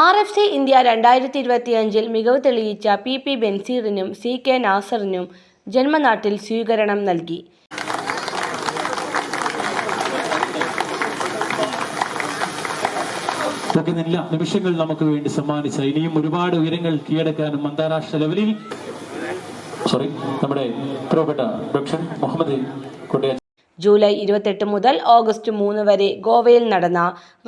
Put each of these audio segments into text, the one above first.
R F C India രണ്ടായിരത്തി ഇരുപത്തിയഞ്ചിൽ മികവ് തെളിയിച്ച പി പി ബെൻസീറിനും സി കെ നാസറിനും ജന്മനാട്ടിൽ സ്വീകരണം നൽകി. ഇതൊക്കെ നിമിഷങ്ങൾ നമുക്ക് വേണ്ടി സമ്മാനിച്ച. ഇനിയും ഒരുപാട് ഉയരങ്ങൾ കീഴടക്കാനും അന്താരാഷ്ട്ര ലെവലിൽ. സോറി നമ്മുടെ പ്രിയപ്പെട്ട ഡോക്ടർ മുഹമ്മദ് കൊണ്ടേ ജൂലൈ ഇരുപത്തെട്ട് മുതൽ ഓഗസ്റ്റ് മൂന്ന് വരെ ഗോവയിൽ നടന്ന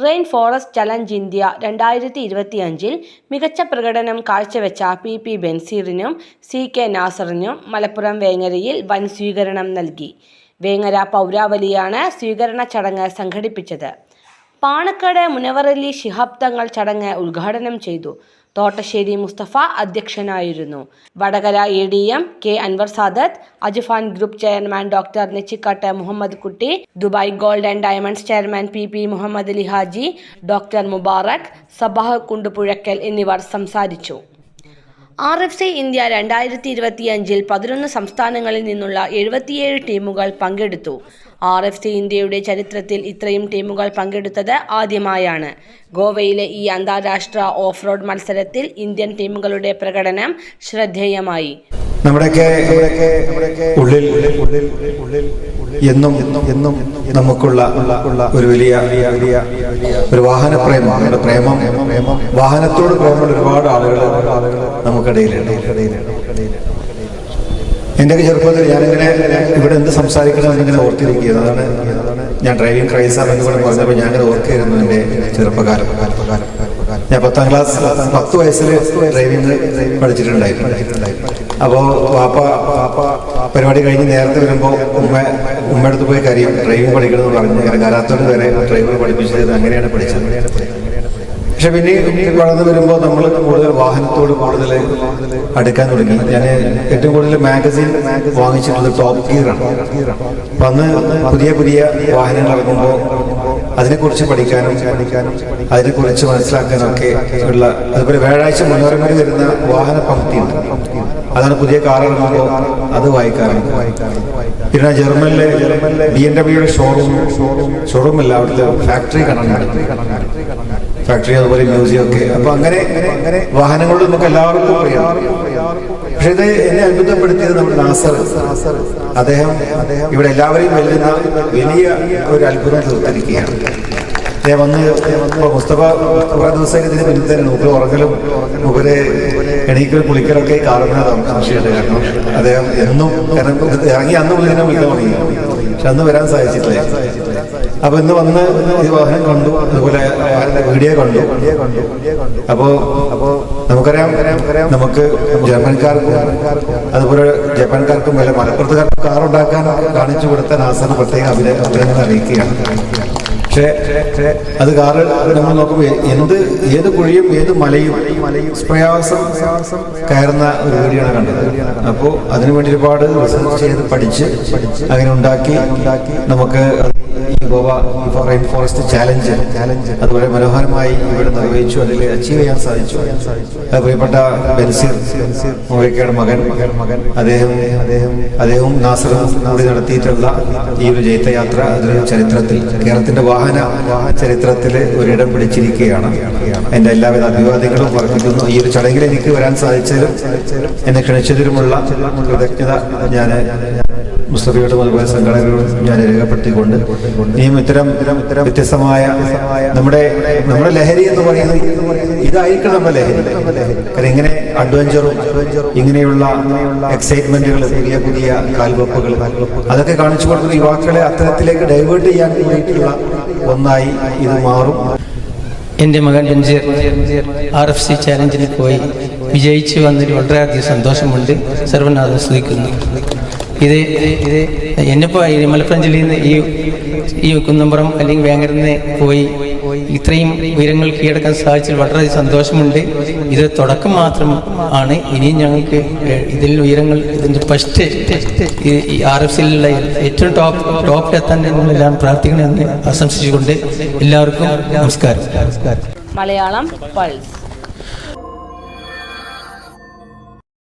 റെയിൻ ഫോറസ്റ്റ് ചലഞ്ച് ഇന്ത്യ രണ്ടായിരത്തി ഇരുപത്തിയഞ്ചിൽ മികച്ച പ്രകടനം കാഴ്ചവെച്ച പി പി ബെൻസീറിനും സി കെ നാസറിനും മലപ്പുറം വേങ്ങരയിൽ വൻ സ്വീകരണം നൽകി. വേങ്ങര പൗരാവലിയാണ് സ്വീകരണ ചടങ്ങ് സംഘടിപ്പിച്ചത്. പാണക്കാട് മുനവറലി ശിഹാബ് തങ്ങൾ ചടങ്ങ് ഉദ്ഘാടനം ചെയ്തു. തോട്ടശ്ശേരി മുസ്തഫ അധ്യക്ഷനായിരുന്നു. Vadakara A D M K Anwar Sadath Ajufan group chairman doctor Nechikkattu Muhammad Kutty Dubai gold and diamonds chairman P P Muhammad Ali Haji doctor Mubarak Sabah Kundupuzhakkal എന്നിവർ സംസാരിച്ചു. ആർ എഫ് സി ഇന്ത്യ രണ്ടായിരത്തി ഇരുപത്തിയഞ്ചിൽ പതിനൊന്ന് സംസ്ഥാനങ്ങളിൽ നിന്നുള്ള എഴുപത്തിയേഴ് ടീമുകൾ പങ്കെടുത്തു. ആർ എഫ് സി ഇന്ത്യയുടെ ചരിത്രത്തിൽ ഇത്രയും ടീമുകൾ പങ്കെടുത്തത് ആദ്യമായാണ്. ഗോവയിലെ ഈ അന്താരാഷ്ട്ര ഓഫ് റോഡ് മത്സരത്തിൽ ഇന്ത്യൻ ടീമുകളുടെ പ്രകടനം ശ്രദ്ധേയമായി. നമ്മുടെയൊക്കെ ഉള്ളിൽ എന്നും എന്നും നമുക്കുള്ള ഒരു വലിയ വലിയ ഒരു വാഹന പ്രേമം നമ്മുടെ പ്രേമം വാഹനത്തോട് പ്രേമമുള്ള ഒരുപാട് ആളുകൾ നമുക്കിടയിലുണ്ട്. എന്റെയൊക്കെ ചെറുപ്പത്തിൽ ഞാനിങ്ങനെ ഇവിടെ എന്ത് സംസാരിക്കണം എന്നിങ്ങനെ ഓർത്തിരിക്കുക. അതാണ് ഞാൻ ഡ്രൈവിംഗ് ക്രൈസ് എന്ന് കൂടെ പറഞ്ഞപ്പോൾ ഞാനത് ഓർക്കായിരുന്നു എന്റെ ചെറുപ്പകാലം. ഞാൻ പത്താം ക്ലാസ് പത്ത് വയസ്സിൽ ഡ്രൈവിംഗ് പഠിച്ചിട്ടുണ്ടായിരുന്നു. അപ്പോൾ വാപ്പ വാപ്പ പരിപാടി കഴിഞ്ഞ് നേരത്തെ വരുമ്പോൾ ഉമ്മ ഉമ്മയടുത്ത് പോയി കരയും ഡ്രൈവിംഗ് പഠിക്കണമെന്ന് പറഞ്ഞു ഞാൻ കാലാത്തോട് വരെ ഡ്രൈവിംഗ് പഠിപ്പിച്ചത് അങ്ങനെയാണ് പഠിച്ചത്. പക്ഷെ പിന്നെ വളർന്നു വരുമ്പോൾ നമ്മൾ കൂടുതൽ വാഹനത്തോട് കൂടുതൽ അടുക്കാൻ തുടങ്ങി. ഞാൻ ഏറ്റവും കൂടുതൽ മാഗസിൻ വാങ്ങിച്ചിട്ടുള്ളത് ടോപ്പ് ഗിയറാണ് അപ്പൊ അന്ന് പുതിയ പുതിയ വാഹനങ്ങൾ ഇറങ്ങുമ്പോൾ അതിനെക്കുറിച്ച് പഠിക്കാനും അതിനെക്കുറിച്ച് മനസ്സിലാക്കാനും ഒക്കെ ഉള്ള അതുപോലെ വ്യാഴാഴ്ച മനോരമയിൽ വരുന്ന വാഹന പങ്ക്തിയുണ്ട് അതാണ് പുതിയ കാർ ഇറങ്ങുമ്പോൾ അത് വായിക്കാറുണ്ട്. പിന്നെ ജർമ്മനിലെ ബി എം ഡബ്ല്യൂയുടെ ഷോറൂം ഷോറൂം അല്ല അവിടുത്തെ ഫാക്ടറി കാണാൻ ഫാക്ടറി അതുപോലെ മ്യൂസിയം ഒക്കെ. അപ്പൊ അങ്ങനെ വാഹനങ്ങളോട് നമുക്ക് എല്ലാവർക്കും അറിയാം. പക്ഷെ ഇത് എന്നെ അത്ഭുതപ്പെടുത്തിയത് നമ്മുടെ നാസർ. അദ്ദേഹം ഇവിടെ എല്ലാവരെയും വലിയ ഒരു അത്ഭുതം തീർത്തിരിക്കുകയാണ് ഞാൻ വന്ന് മുസ്തഫ കുറേ ദിവസമായിട്ട് ഇതിന് പിന്നിൽ തന്നെ മൂപ്പര് ഉറങ്ങലും മൂപ്പര് എണീക്കൽ കുളിക്കലൊക്കെ കാണുന്നതാണ് കാരണം അദ്ദേഹം എന്നും ഇറങ്ങി അന്ന് ഇതിനെ വിളിക്കാൻ തുടങ്ങി. പക്ഷെ അന്ന് വരാൻ സാധിച്ചിട്ടില്ല. അപ്പൊ ഇന്ന് വന്ന് ഈ വാഹനം കണ്ടു. അതുപോലെ വീഡിയോ കണ്ടു. അപ്പോ അപ്പോ നമുക്കറിയാം നമുക്ക് ജർമ്മൻകാർക്കും അതുപോലെ ജപ്പാൻകാർക്കും വല്ല മലപ്പുറത്തുകാർക്കും കാർ ഉണ്ടാക്കാൻ കാണിച്ചു കൊടുത്ത നാസർ പ്രത്യേക അഭിനയ അറിയിക്കുകയാണ്. പക്ഷേ അത് കാറ് നമ്മൾ നോക്കുമ്പോൾ എന്ത് ഏത് കുഴിയും ഏത് മലയും പ്രയാസം കയറുന്ന ഒരു വീടിയാണ് കണ്ടത്. അപ്പോൾ അതിനു വേണ്ടി ഒരുപാട് റിസർച്ച് ചെയ്ത് പഠിച്ച് അങ്ങനെ ഉണ്ടാക്കി നമുക്ക് ഈ ഗോവ റെയിൻ ഫോറസ്റ്റ് ചാലഞ്ച് അതുപോലെ മനോഹരമായി ഇവിടെ നിർവഹിച്ചു അതിൽ അച്ചീവ് ചെയ്യാൻ സാധിച്ചു. പ്രിയപ്പെട്ട ബെൻസിർ മോഹയ്ക്കയുടെ മകൻ. മകൻ അദ്ദേഹം അദ്ദേഹം അദ്ദേഹവും നാസറും കൂടി നടത്തിയിട്ടുള്ള ഈ ഒരു ജൈത്രയാത്ര അതൊരു ചരിത്രത്തിൽ കേരളത്തിന്റെ വാഹന ചരിത്രത്തിൽ ഒരിടം പിടിച്ചിരിക്കുകയാണ്. എന്റെ എല്ലാവിധ അഭിവാദികളും വർദ്ധിക്കുന്നു ഈ ഒരു ചടങ്ങിൽ എനിക്ക് വരാൻ സാധിച്ചതിലും എന്നെ ക്ഷണിച്ചതിലുമുള്ള കൃതജ്ഞത ഞാൻ മുസ്തഫയോടും അതുപോലെ സംഘടനകളോടും ഞാൻ രേഖപ്പെടുത്തിക്കൊണ്ട് ഇനിയും ഇത്തരം ഇത്തരം വ്യത്യസ്തമായ നമ്മുടെ നമ്മുടെ ലഹരി എന്ന് പറയുന്നത് ഇതായിരിക്കണം നമ്മുടെ ലഹരി. കാരണം ഇങ്ങനെ അഡ്വഞ്ചറും ഇങ്ങനെയുള്ള എക്സൈറ്റ്മെന്റുകൾ പുതിയ പുതിയ കാൽവെപ്പുകൾ അതൊക്കെ കാണിച്ചു കൊടുക്കുന്ന യുവാക്കളെ അത്തരത്തിലേക്ക് ഡൈവേർട്ട് ചെയ്യാൻ വേണ്ടിയിട്ടുള്ള ഒന്നായി ഇത് മാറും. എന്റെ മകൻ ബെൻസീർ ആർ എഫ് സി ചാലഞ്ചിൽ പോയി വിജയിച്ചു വന്നതിൽ വളരെയധികം സന്തോഷമുണ്ട്. സർവനാഥം സ്തുതിക്കുന്നു. ഇത് ഇത് എന്നിപ്പോൾ ഈ മലപ്പുറം ജില്ലയിൽ നിന്ന് ഈ ഈ കുന്നമ്പുറം അല്ലെങ്കിൽ വേങ്ങരന്ന് പോയി ഇത്രയും ഉയരങ്ങൾ കീഴടക്കാൻ സാധിച്ചതിൽ വളരെ സന്തോഷമുണ്ട്. ഇത് തുടക്കം മാത്രം ആണ്. ഇനിയും ഞങ്ങൾക്ക് ഇതിൽ ഉയരങ്ങൾ ഇതിന്റെ ഫസ്റ്റ് ഈ ആർ എഫ് സിയിലുള്ള ഏറ്റവും ടോപ്പ് ടോപ്പിലെത്താൻ നിങ്ങളെല്ലാം പ്രാർത്ഥിക്കണമെന്ന് ആശംസിച്ചുകൊണ്ട് എല്ലാവർക്കും നമസ്കാരം. മലയാളം പൾസ്